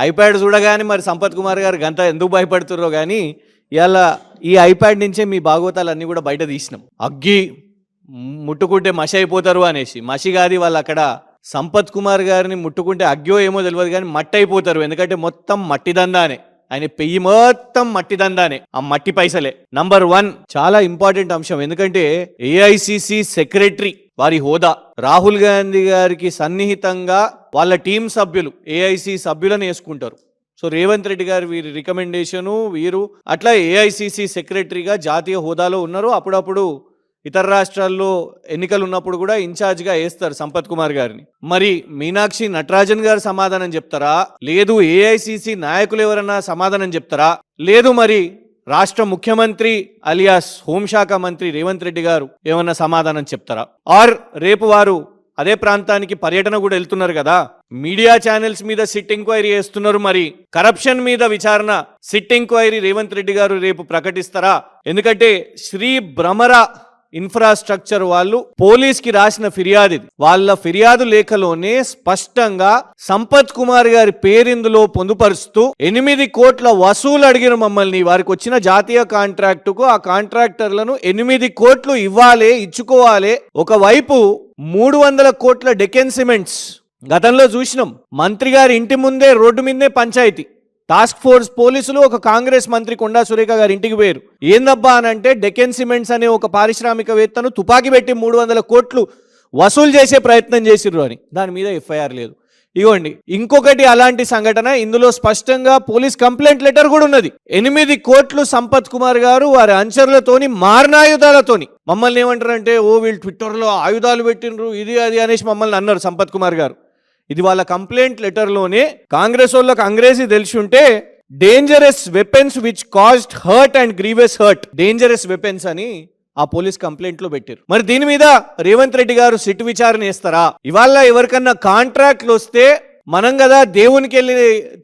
IPad చూడగానే మరి సంపత్ కుమార్ గారు గంత ఎందుకు భయపడుతుర్రో కానీ ఇలా ఈ ఐప్యాడ్ నుంచే మీ భాగవతాలు అన్నీ కూడా బయట తీసినాం. అగ్గి ముట్టుకుంటే మసి అయిపోతారు అనేసి. మసి కాదు వాళ్ళు అక్కడ సంపత్ కుమార్ గారిని ముట్టుకుంటే అగ్గో ఏమో తెలియదు కానీ మట్టి అయిపోతారు. ఎందుకంటే మొత్తం మట్టి దందానే. ఆయన పెయ్యి మొత్తం మట్టి దందానే. ఆ మట్టి పైసలే. నంబర్ వన్ చాలా ఇంపార్టెంట్ అంశం. ఎందుకంటే ఏఐసిసి సెక్రటరీ వారి హోదా. రాహుల్ గాంధీ గారికి సన్నిహితంగా వాళ్ళ టీం సభ్యులు ఏఐసి సభ్యులను వేసుకుంటారు. సో రేవంత్ రెడ్డి గారు వీరి రికమెండేషను వీరు అట్లా ఏఐసిసి సెక్రటరీగా జాతీయ హోదాలో ఉన్నారు. అప్పుడప్పుడు ఇతర రాష్ట్రాల్లో ఎన్నికలు ఉన్నప్పుడు కూడా ఇన్ఛార్జ్గా వేస్తారు సంపత్ కుమార్ గారిని. మరి మీనాక్షి నటరాజన్ గారు సమాధానం చెప్తారా? లేదు ఏఐసిసి నాయకులు ఎవరన్నా సమాధానం చెప్తారా? లేదు మరి రాష్ట్ర ముఖ్యమంత్రి అలియాస్ హోంశాఖ మంత్రి రేవంత్ రెడ్డి గారు ఏమన్నా సమాధానం చెప్తారా? ఆర్ రేపు వారు అదే ప్రాంతానికి పర్యటన కూడా వెళ్తున్నారు కదా. మీడియా ఛానల్స్ మీద సిట్ ఎంక్వైరీ చేస్తున్నారు మరి. కరప్షన్ మీద విచారణ. సిట్ ఎంక్వైరీ రేవంత్ రెడ్డి గారు రేపు ప్రకటిస్తారా? ఎందుకంటే శ్రీ భ్రమర ఇన్ఫ్రాస్ట్రక్చర్ వాళ్ళు పోలీస్కి రాసిన ఫిర్యాదు ఇది. వాళ్ళ ఫిర్యాదు లేఖలోనే స్పష్టంగా సంపత్ కుమార్ గారి పేరిందులో పొందుపరుస్తూ ఎనిమిది కోట్ల వసూలు అడిగిన మమ్మల్ని వారికి వచ్చిన జాతీయ కాంట్రాక్టుకు ఆ కాంట్రాక్టర్లను ఎనిమిది కోట్లు ఇవ్వాలి ఇచ్చుకోవాలి. ఒకవైపు మూడు వందల కోట్ల డెకెన్ సిమెంట్స్ గతంలో చూసినాం. మంత్రి గారి ఇంటి ముందే రోడ్డు మీదే పంచాయతీ. టాస్క్ ఫోర్స్ పోలీసులు ఒక కాంగ్రెస్ మంత్రి కొండా సురేఖ గారి ఇంటికి పోయారు. ఏందబ్బా అని అంటే డెకెన్ సిమెంట్స్ అనే ఒక పారిశ్రామికవేత్తను తుపాకీ పెట్టి మూడు వందల కోట్లు వసూలు చేసే ప్రయత్నం చేసిర్రు అని. దాని మీద ఎఫ్ఐఆర్ లేదు. ఇగోండి ఇంకొకటి అలాంటి సంఘటన ఇందులో స్పష్టంగా పోలీస్ కంప్లైంట్ లెటర్ కూడా ఉన్నది. ఎనిమిది కోట్లు సంపత్ కుమార్ గారు వారి అంచర్లతోని మారణాయుధాలతోని. మమ్మల్ని ఏమంటారంటే ఓ వీళ్ళు ట్విట్టర్లో ఆయుధాలు పెట్టినరు ఇది అది అనేసి మమ్మల్ని అన్నారు సంపత్ కుమార్ గారు. ఇది వాళ్ళ కంప్లైంట్ లెటర్లోనే కాంగ్రెస్ వాళ్ళకి అంగ్రేజీ తెలిసి ఉంటే dangerous weapons which cause hurt and grievous hurt dangerous weapons అని ఆ పోలీస్ కంప్లైంట్లో పెట్టారు మరి దీని మీద రేవంత్ రెడ్డి గారు సిట్ విచారణ చేస్తారా? ఇవాళ ఎవరికన్నా కాంట్రాక్ట్లు వస్తే మనం కదా దేవునికి వెళ్ళి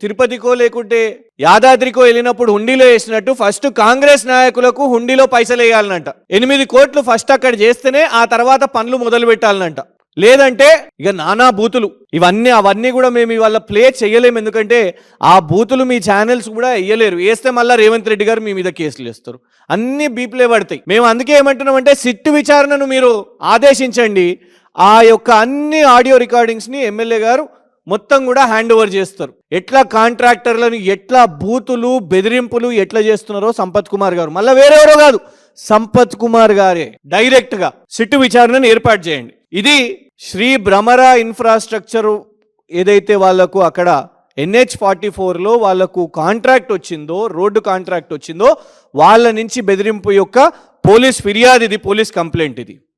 తిరుపతికో లేకుంటే యాదాద్రికో వెళ్ళినప్పుడు హుండీలో వేసినట్టు ఫస్ట్ కాంగ్రెస్ నాయకులకు హుండీలో పైసలు వేయాలనంట. ఎనిమిది కోట్లు ఫస్ట్ అక్కడ చేస్తేనే ఆ తర్వాత పనులు మొదలు పెట్టాలనంట లేదంటే ఇక నానా బూతులు. ఇవన్నీ అవన్నీ కూడా మేము ఇవాళ ప్లే చేయలేము. ఎందుకంటే ఆ బూతులు మీ ఛానల్స్ కూడా వేయలేరు వేస్తే మళ్ళీ రేవంత్ రెడ్డి గారు మీ మీద కేసులు వేస్తారు. అన్ని బీప్లే పడతాయి. మేము అందుకే ఏమంటున్నామంటే సిట్టు విచారణను మీరు ఆదేశించండి. ఆ యొక్క అన్ని ఆడియో రికార్డింగ్స్ని ఎమ్మెల్యే గారు మొత్తం కూడా హ్యాండ్ ఓవర్ చేస్తారు. ఎట్లా కాంట్రాక్టర్లను ఎట్లా బూతులు బెదిరింపులు ఎట్లా చేస్తున్నారో సంపత్ కుమార్ గారు. మళ్ళీ వేరెవరో కాదు సంపత్ కుమార్ గారే. డైరెక్ట్గా సిట్టు విచారణను ఏర్పాటు చేయండి. ఇది శ్రీ భ్రమర ఇన్ఫ్రాస్ట్రక్చర్ ఏదైతే వాళ్ళకు అక్కడ ఎన్హెచ్ ఫార్టీ ఫోర్లో వాళ్ళకు కాంట్రాక్ట్ వచ్చిందో రోడ్డు కాంట్రాక్ట్ వచ్చిందో వాళ్ళ నుంచి బెదిరింపు యొక్క పోలీస్ ఫిర్యాదు ఇది పోలీస్ కంప్లైంట్ ఇది.